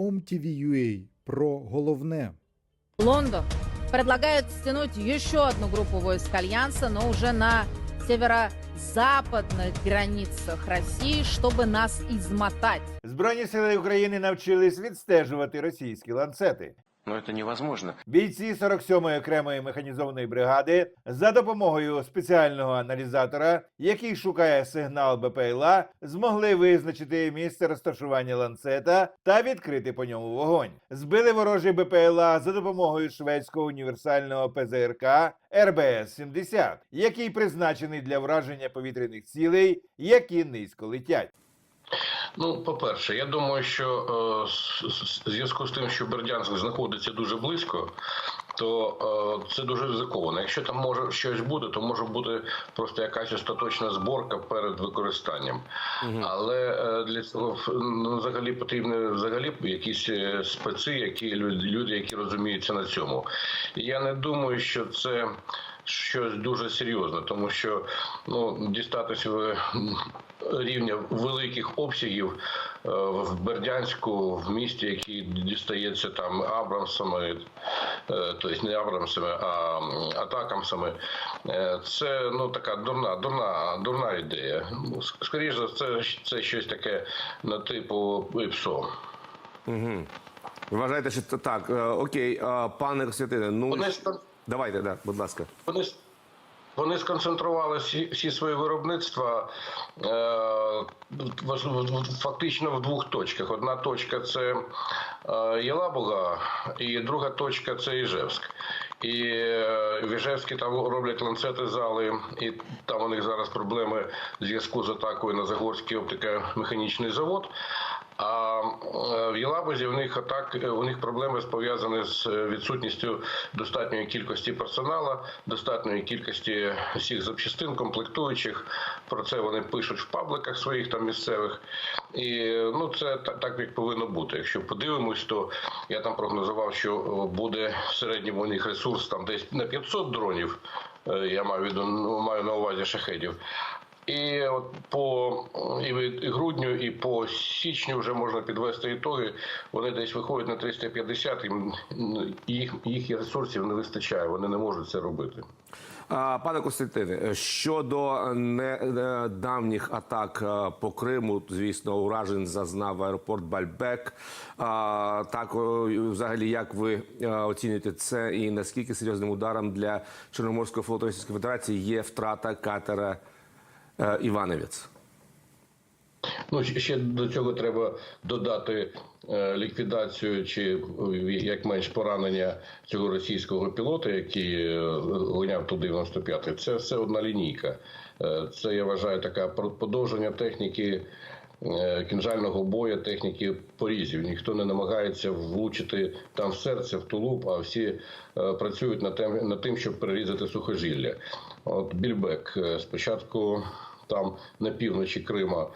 OMTV.ua про головне. Лондон предлагает стянуть еще одну группу войск Альянса, но уже на северо-западних границях Росії, щоб нас ізмотати. Збройні сили України навчились відстежувати російські ланцети. Но это невозможно. Бійці 47-ї окремої механізованої бригади за допомогою спеціального аналізатора, який шукає сигнал БПЛА, змогли визначити місце розташування ланцета та відкрити по ньому вогонь. Збили ворожий БПЛА за допомогою шведського універсального ПЗРК РБС-70, який призначений для враження повітряних цілей, які низько летять. Ну, по-перше, я думаю, що е, зв'язку з тим, що Бердянськ знаходиться дуже близько, то е, це дуже ризиковано. Якщо там може щось буде, то може бути просто якась остаточна зборка перед використанням. Але е, для цього ну, взагалі потрібні взагалі якісь е, спеці, які люди, люди, які розуміються на цьому. І я не думаю, що це. Щось дуже серйозне, тому що ну дістатися в рівня великих обсягів е, в Бердянську, в місті, який дістається там Абрамсами, тобто не Абрамсами, а атакамсами, е, це ну така дурна, дурна, дурна ідея. Ну, Скоріше за все, це щось таке на типу ІПСО. Угу. Вважаєте, що це так? Окей, пане Костянтине, ну Вони ж там давайте, да, будь ласка. Вони сконцентрували всі, всі свої виробництва е, фактично в двох точках. Одна точка це е, Єлабуга, і друга точка це Іжевськ. І е, в Іжевську там роблять ланцети зали, і там у них зараз проблеми в зв'язку з атакою на Загорський оптико-механічний завод. А е, в Єлабузі в них атак у них проблеми пов'язані з е, відсутністю достатньої кількості персоналу, достатньої кількості всіх запчастин, комплектуючих. Про це вони пишуть в пабликах своїх там місцевих. І е, ну це та- так як повинно бути. Якщо подивимось, то я там прогнозував, що е, буде в середньому у них ресурс там десь на 500 дронів. Е, Я маю ну, маю на увазі шахедів. І от по і грудню, і по січню вже можна підвести ітоги. Вони десь виходять на 350, їм ну, їх, їх ресурсів не вистачає, вони не можуть це робити. Пане Костянтине, е, щодо недавніх атак е, по Криму, звісно, уражень зазнав аеропорт Бальбек. Так, взагалі, як ви е, оцінюєте це і наскільки серйозним ударом для Чорноморського флоту Російської Федерації є втрата катера е, Івановець? Ну ще- до цього треба додати е, ліквідацію чи е, як менш поранення цього російського пілота, який е, гоняв ту 95-й. Це все одна лінійка. Е, Це я вважаю така про- подовження техніки. е, Кінжального бою, техніки порізів. Ніхто не намагається влучити там в серце, в тулуб, а всі е, працюють над тим, над тим, щоб перерізати сухожилля. От Більбек е, спочатку там на півночі Крима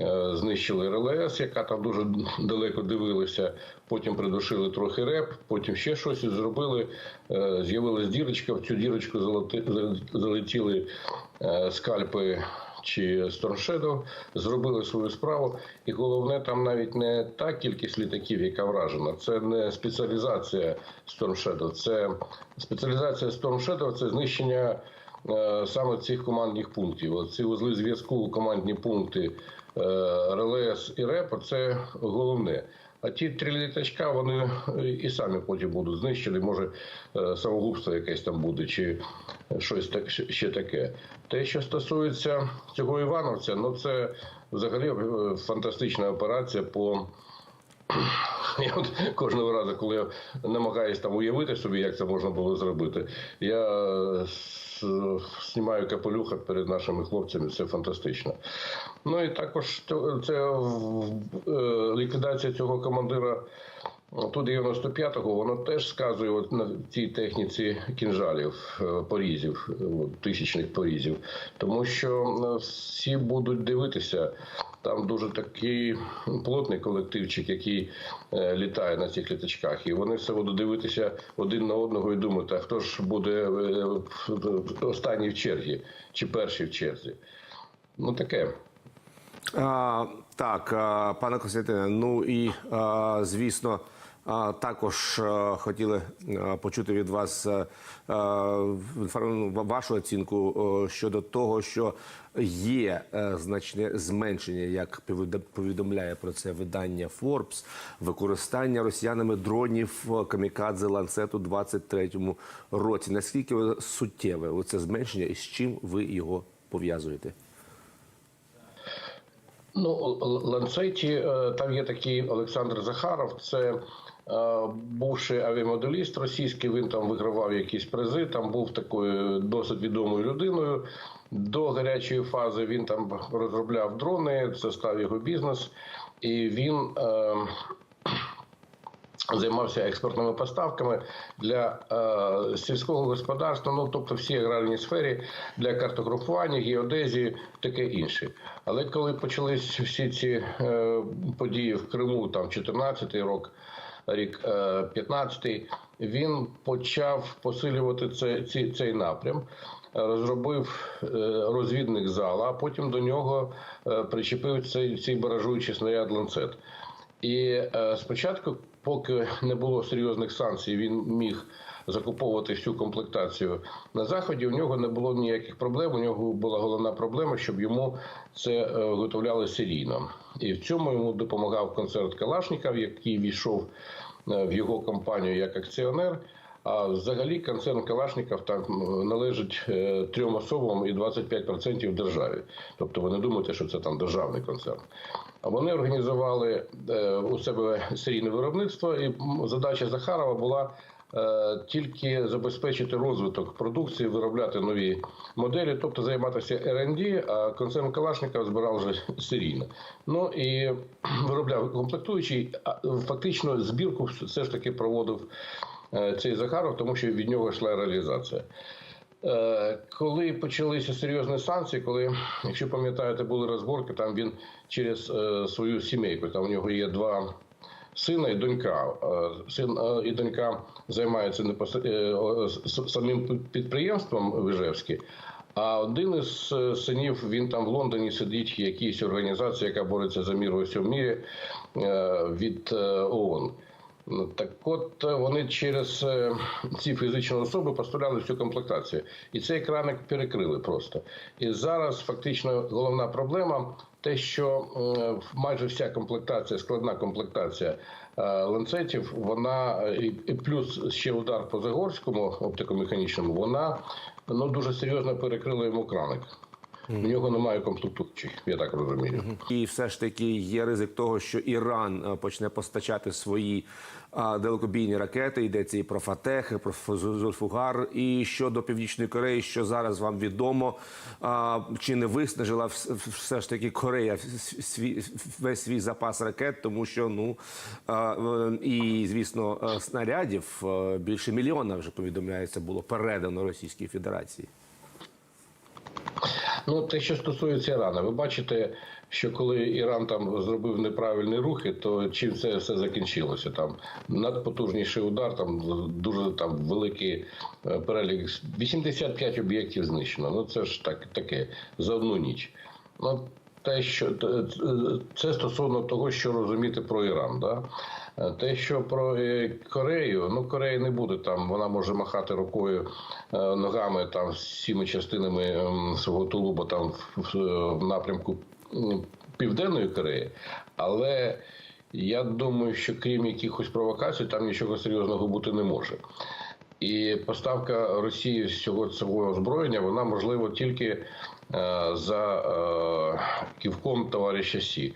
е, знищили РЛС, яка там дуже далеко дивилася. Потім придушили трохи реп, потім ще щось зробили. Е, З'явилась дірочка. В цю дірочку залетіли е, скальпи. Чи Storm зробили свою справу, і головне там навіть не та кількість літаків, яка вражена. Це не спеціалізація Storm це спеціалізація Storm це знищення саме цих командних пунктів. Ці вузли зв'язку, командні пункти е, РЛС і РЕП це головне. А ті три літачка вони е, і самі потім будуть знищені. Може, е, самогубство якесь там буде, чи щось так ще таке. Те, що стосується цього Івановця, ну це взагалі е, фантастична операція по я от кожного разу, коли я намагаюся там уявити собі, як це можна було зробити, я е, знімаю капелюха перед нашими хлопцями. Це фантастично. Ну і також це е, ліквідація цього командира. Ту 95-го воно теж сказує от на цій техніці кінжалів, е, порізів, тисячних порізів, тому що е, всі будуть дивитися. Там дуже такий плотний колективчик, який е, літає на цих літачках, і вони все будуть дивитися один на одного і думати, а хто ж буде останній в черзі чи перший в черзі. Ну таке. А, Так, пане Костянтине, ну і е, звісно. Також е, хотіли е, почути від вас е, вашу оцінку щодо того, що є значне зменшення, як повідомляє про це видання Forbes, використання росіянами дронів камікадзе ланцету у 23-му році. Наскільки суттєве це зменшення і з чим ви його пов'язуєте? Ну, Ланцеті, е, там є такий Олександр Захаров, це е, бувший авіамоделіст російський, він там вигравав якісь призи, там був такою досить відомою людиною. До гарячої фази він там розробляв дрони, це став його бізнес, і він. Е, Займався експортними поставками для е, сільського господарства, ну тобто всі аграрній сфері для картографування, геодезії, таке інше. Але коли почались всі ці е, події в Криму, там 14-й рік, рік е, 15-й, він почав посилювати це, ці, цей напрям. Розробив е, розвідник зала, а потім до нього е, причепив цей, цей баражуючий снаряд ланцет. І е, спочатку, поки не було серйозних санкцій, він міг закуповувати всю комплектацію на заході. У нього не було ніяких проблем. У нього була головна проблема, щоб йому це е, виготовляли серійно. І в цьому йому допомагав концерт Калашніков, який війшов е, в його компанію як акціонер. А взагалі концерн Калашников там м, належить е, трьом особам і 25% державі. Тобто ви не думаєте, що це там державний концерн. Вони організували е, у себе серійне виробництво, і задача Захарова була е, тільки забезпечити розвиток продукції, виробляти нові моделі, тобто займатися R&D, а концерн Калашников збирав вже серійно. Ну і виробляв комплектуючий, а фактично збірку все ж таки проводив е, цей Захаров, тому що від нього йшла реалізація. Е, Коли почалися серйозні санкції, коли, якщо пам'ятаєте, були розборки, там він через е, свою сімейку, там у нього є два сина і донька. Е, Син і донька займаються самим підприємством Вижевське, а один із синів він там в Лондоні сидить в організації, яка бореться за мір у всьому мірі від ООН. Так от е, вони через е, ці фізичні особи поставляли всю комплектацію. І цей краник перекрили просто. І зараз фактично головна проблема те, що е, майже вся комплектація, складна комплектація ланцетів, вона і плюс ще удар по Загорському оптикомеханічному, вона ну, дуже серйозно перекрила йому краник. У нього немає комплектуючих, я так розумію. І все ж таки є ризик того, що Іран е, почне постачати свої а, далекобійні ракети. Йдеться і про Фатех, і про Зульфугар. І щодо Північної Кореї, що зараз вам відомо, а, чи не виснажила все ж таки Корея свій весь свій запас ракет, тому що ну е, і звісно е, снарядів е, більше мільйона вже повідомляється було передано Російській Федерації. Ну, те, що стосується Ірану, ви бачите, що коли Іран там зробив неправильні рухи, то чим це все закінчилося? Там надпотужніший удар, там дуже там великий е, перелік 85 об'єктів знищено. Ну це ж так таке за одну ніч. Ну те, що це стосовно того, що розуміти про Іран, да. Е, Те, що про е, Корею, ну Корея не буде там, вона може махати рукою е, ногами там всіми частинами ем, свого тулуба там в, напрямку Південної Кореї, але я думаю, що крім якихось провокацій, там нічого серйозного бути не може. І поставка Росії всього цього озброєння вона можлива тільки е, за е, ківком товариша Сі.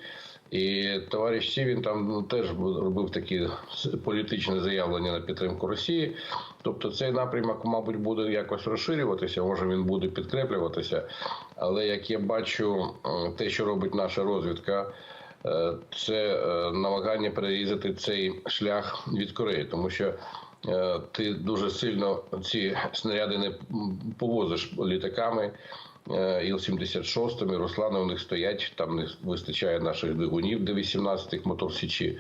І товариш Сі він там ну, теж робив такі політичні заявлення на підтримку Росії. Тобто цей напрямок, мабуть, буде якось розширюватися, може він буде підкреплюватися. Але як я бачу, те, що робить наша розвідка, е, це е, намагання перерізати цей шлях від Кореї, тому що е, ти дуже сильно ці снаряди не повозиш літаками. Е, Іл-76, Руслани у них стоять, там не вистачає наших двигунів до 18-х мотор Січі.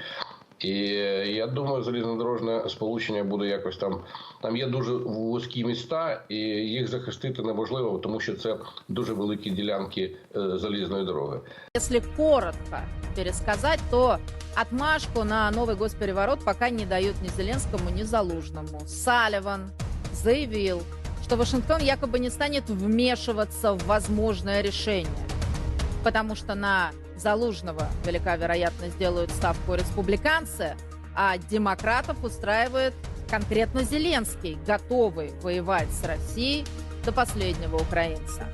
І е, я думаю, залізнодорожне сполучення буде якось там. Там є дуже вузькі міста, і їх захистити неможливо, тому що це дуже великі ділянки е, залізної дороги. Если коротко пересказать, то отмашку на новый госпереворот пока не дают ни Зеленскому, ни Залужному. Салливан заявил, что Вашингтон якобы не станет вмешиваться в возможное решение, потому что на Залужного велика вероятность сделают ставку республиканцы, а демократов устраивает конкретно Зеленский, готовый воевать с Россией до последнего украинца.